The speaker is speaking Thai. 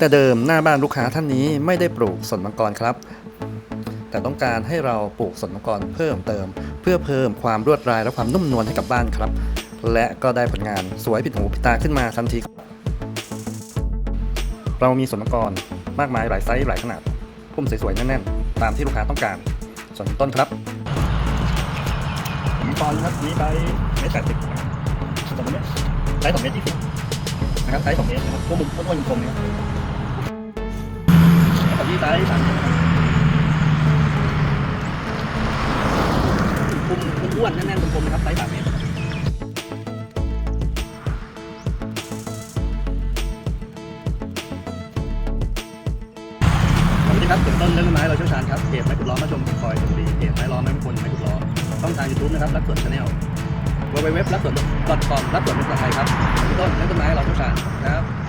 แต่เดิมหน้าบ้านลูกค้าท่านนี้ไม่ได้ปลูกสนมังกรครับ แต่ต้องการให้เราปลูกสนมังกรเพิ่มเติม เพื่อเพิ่มความรวดลายและความนุ่มนวลให้กับบ้านครับ และก็ได้ผลงานสวยผิดหูผิดตาขึ้นมาทันทีเรามีสนมังกรมากมายหลายไซส์หลายขนาดพุ่มสวยๆแน่นๆตามที่ลูกค้าต้องการส่วนต้นครับมังกรครับนี้ไปเมตรแปดสิบส่วนตัวเนี้ไซส์สองเมตรยี่สิบนะครับไซส์สองเมตรนะครับพวกมุมพวกมุมกลมเนี่ย แล้วก็ที่ไซส์สามเมตรนะครับคุมคุมอ้วนแน่นๆกลมนะครับไซส์สามเมตรสวัสดีครับถึงต้นเรื่องไม้เราเชี่ยวชาญครับเพจไม้ขุดล้อมาชมคอยชมดีเพจไม้ล้อไม้มงคลไม้ขุดล้อช่องทางยูทูบนะครับรับส่วนชาแนลเว็บรับส่วน .com รับส่วนเป็นภาษาไทยครับถึงต้นเรื่องไม้เราเชี่ยวชาญนะครับ